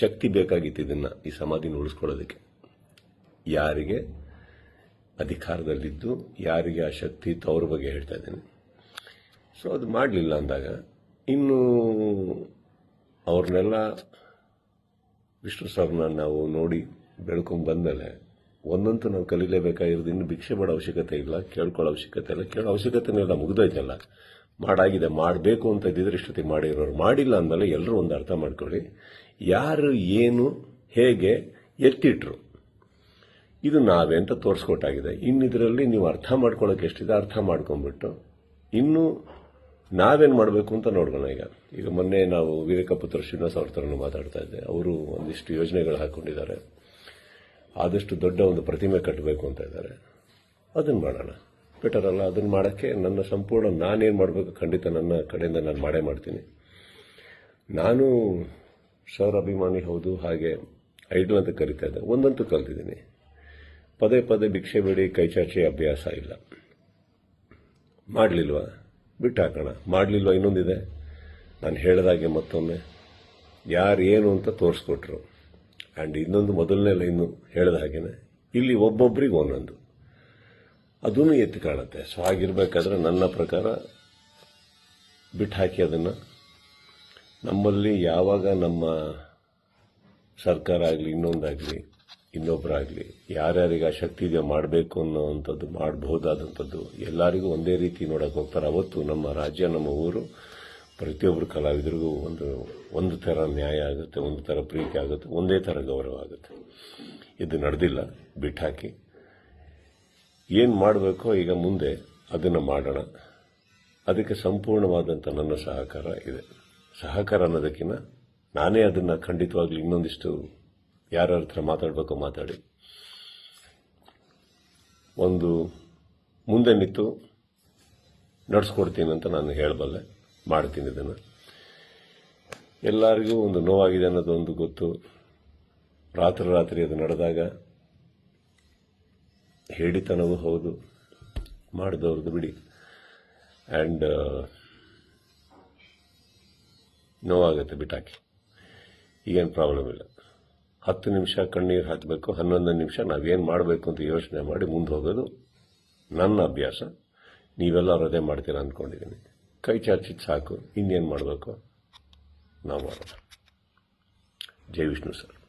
ಶಕ್ತಿ ಬೇಕಾಗಿತ್ತು ಇದನ್ನು ಈ ಸಮಾಧಿನ ಉಳಿಸ್ಕೊಳ್ಳೋದಕ್ಕೆ. ಯಾರಿಗೆ? ಅಧಿಕಾರದಲ್ಲಿದ್ದು ಯಾರಿಗೆ ಆ ಶಕ್ತಿ ಇತ್ತು ಅವ್ರ ಬಗ್ಗೆ ಹೇಳ್ತಾ ಇದ್ದೇನೆ. ಸೊ ಅದು ಮಾಡಲಿಲ್ಲ ಅಂದಾಗ ಇನ್ನು ಅವ್ರನ್ನೆಲ್ಲ ವಿಷ್ಣು ಸರ್ನ ನಾವು ನೋಡಿ ಬೆಳ್ಕೊಂಡು ಬಂದಮೇಲೆ ಒಂದಂತೂ ನಾವು ಕಲೀಲೇಬೇಕಾಗಿರೋದು ಇನ್ನು ಭಿಕ್ಷೆ ಮಾಡೋ ಅವಶ್ಯಕತೆ ಇಲ್ಲ, ಕೇಳ್ಕೊಳ್ಳೋ ಅವಶ್ಯಕತೆ ಇಲ್ಲ. ಕೇಳೋ ಅವಶ್ಯಕತೆನೇ ಇಲ್ಲ ಮುಗಿದೋಯ್ತಲ್ಲ. ಮಾಡಾಗಿದೆ, ಮಾಡಬೇಕು ಅಂತ ಇದ್ದಿದ್ರೆ ಇಷ್ಟೊತ್ತಿಗೆ ಮಾಡಿರೋರು ಮಾಡಿಲ್ಲ ಅಂದಮೇಲೆ ಎಲ್ಲರೂ ಒಂದು ಅರ್ಥ ಮಾಡ್ಕೊಳ್ಳಿ. ಯಾರು ಏನು ಹೇಗೆ ಎತ್ತಿಟ್ರು. ಇದು ನಾವೇ ಅಂತ ತೋರಿಸ್ಕೊಟ್ಟಾಗಿದೆ. ಇನ್ನು ಇದರಲ್ಲಿ ನೀವು ಅರ್ಥ ಮಾಡ್ಕೊಳ್ಳೋಕೆ ಎಷ್ಟಿದೆ ಅರ್ಥ ಮಾಡ್ಕೊಂಡ್ಬಿಟ್ಟು ಇನ್ನೂ ನಾವೇನು ಮಾಡಬೇಕು ಅಂತ ನೋಡೋಣ ಈಗ. ಈಗ ಮೊನ್ನೆ ನಾವು ವಿವೇಕಪುತ್ರ ಶ್ರೀನಿವಾಸ್ ಅವ್ರ ಥರನೂ ಮಾತಾಡ್ತಾ ಇದ್ದೆ. ಅವರು ಒಂದಿಷ್ಟು ಯೋಜನೆಗಳು ಹಾಕೊಂಡಿದ್ದಾರೆ. ಆದಷ್ಟು ದೊಡ್ಡ ಒಂದು ಪ್ರತಿಮೆ ಕಟ್ಟಬೇಕು ಅಂತ ಇದ್ದಾರೆ. ಅದನ್ನು ಮಾಡೋಣ. ಬೆಟರ್ ಅಲ್ಲ ಅದನ್ನು ಮಾಡೋಕ್ಕೆ ನನ್ನ ಸಂಪೂರ್ಣ ನಾನೇನು ಮಾಡಬೇಕು ಖಂಡಿತ ನನ್ನ ಕಡೆಯಿಂದ ನಾನು ಮಾಡೇ ಮಾಡ್ತೀನಿ. ನಾನು ಸರ್ ಅಭಿಮಾನಿ ಹೌದು, ಹಾಗೆ ಐಡಲ್ ಅಂತ ಕರಿತಾ ಇದ್ದೆ. ಒಂದಂತೂ ಕಲ್ತಿದ್ದೀನಿ. ಪದೇ ಪದೇ ಭಿಕ್ಷೆ ಬೇಡಿ ಕೈಚಾಚಿ ಅಭ್ಯಾಸ ಇಲ್ಲ. ಮಾಡಲಿಲ್ವಾ? ಬಿಟ್ಟು ಹಾಕೋಣ ಮಾಡಲಿಲ್ವಾ ಇನ್ನೊಂದಿದೆ? ನಾನು ಹೇಳಿದಾಗೆ ಮತ್ತೊಮ್ಮೆ. ಯಾರು ಏನು ಅಂತ ತೋರಿಸ್ಕೊಟ್ರು. ಆ್ಯಂಡ್ ಇನ್ನೊಂದು ಮೊದಲನೇ ಲೈನು ಹೇಳಿದ ಹಾಗೆಯೇ ಇಲ್ಲಿ ಒಬ್ಬೊಬ್ಬರಿಗೆ ಒಂದೊಂದು. ಅದೂ ಎತ್ತಿ ಕಾಣುತ್ತೆ. ಸೊ ಆಗಿರಬೇಕಾದ್ರೆ ನನ್ನ ಪ್ರಕಾರ ಬಿಟ್ಟು ಹಾಕಿ ಅದನ್ನು ನಮ್ಮಲ್ಲಿ ಯಾವಾಗ ನಮ್ಮ ಸರ್ಕಾರ ಆಗಲಿ, ಇನ್ನೊಂದಾಗಲಿ ಇನ್ನೊಬ್ಬರಾಗಲಿ ಯಾರ್ಯಾರಿಗೆ ಆ ಶಕ್ತಿ ಇದೆಯೋ ಮಾಡಬೇಕು ಅನ್ನೋವಂಥದ್ದು, ಮಾಡಬಹುದಾದಂಥದ್ದು, ಎಲ್ಲರಿಗೂ ಒಂದೇ ರೀತಿ ನೋಡೋಕೆ ಹೋಗ್ತಾರೆ. ಅವತ್ತು ನಮ್ಮ ರಾಜ್ಯ, ನಮ್ಮ ಊರು ಪ್ರತಿಯೊಬ್ಬರು ಕಲಾವಿದರಿಗೂ ಒಂದು ಒಂದು ಥರ ನ್ಯಾಯ ಆಗುತ್ತೆ, ಒಂದು ಥರ ಪ್ರೀತಿ ಆಗುತ್ತೆ, ಒಂದೇ ಥರ ಗೌರವ ಆಗುತ್ತೆ. ಇದು ನಡೆದಿಲ್ಲ ಬಿಟ್ಟಾಕಿ ಏನು ಮಾಡಬೇಕೋ ಈಗ ಮುಂದೆ ಅದನ್ನು ಮಾಡೋಣ. ಅದಕ್ಕೆ ಸಂಪೂರ್ಣವಾದಂಥ ನನ್ನ ಸಹಕಾರ ಇದೆ. ಸಹಕಾರ ಅನ್ನೋದಕ್ಕಿಂತ ನಾನೇ ಅದನ್ನು ಖಂಡಿತವಾಗ್ಲೂ ಇನ್ನೊಂದಿಷ್ಟು ಯಾರ್ಯಾರ ಹತ್ರ ಮಾತಾಡಬೇಕೋ ಮಾತಾಡಿ. ಒಂದು ಮುಂದೆ ನಿಂತು ನಡೆಸ್ಕೊಡ್ತೀನಿ ಅಂತ ನಾನು ಹೇಳಬಲ್ಲೆ, ಮಾಡ್ತೀನಿ ಇದನ್ನು. ಎಲ್ಲರಿಗೂ ಒಂದು ನೋವಾಗಿದೆ ಅನ್ನೋದೊಂದು ಗೊತ್ತು. ರಾತ್ರಿ ರಾತ್ರಿ ಅದು ನಡೆದಾಗ ಹೇಳಿತನವೂ ಹೌದು ಮಾಡಿದವ್ರದ್ದು ಬಿಡಿ. ಆ್ಯಂಡ್ ನೋವಾಗುತ್ತೆ ಬಿಟಾಕಿ ಈಗೇನು ಪ್ರಾಬ್ಲಮ್ ಇಲ್ಲ. ಹತ್ತು ನಿಮಿಷ ಕಣ್ಣೀರು ಹಾಕಬೇಕು, ಹನ್ನೊಂದು ನಿಮಿಷ ನಾವೇನು ಮಾಡಬೇಕು ಅಂತ ಯೋಚನೆ ಮಾಡಿ ಮುಂದೆ ಹೋಗೋದು ನನ್ನ ಅಭ್ಯಾಸ. ನೀವೆಲ್ಲ ಅದೇ ಮಾಡ್ತೀರಾ ಅಂದ್ಕೊಂಡಿದ್ದೀನಿ ಕೈ ಚಾಚಿದ್ದು ಸಾಕು, ಇನ್ನೇನು ಮಾಡಬೇಕು? ನಾವು ಮಾಡೋಣ. ಜೈ ವಿಷ್ಣು ಸರ್.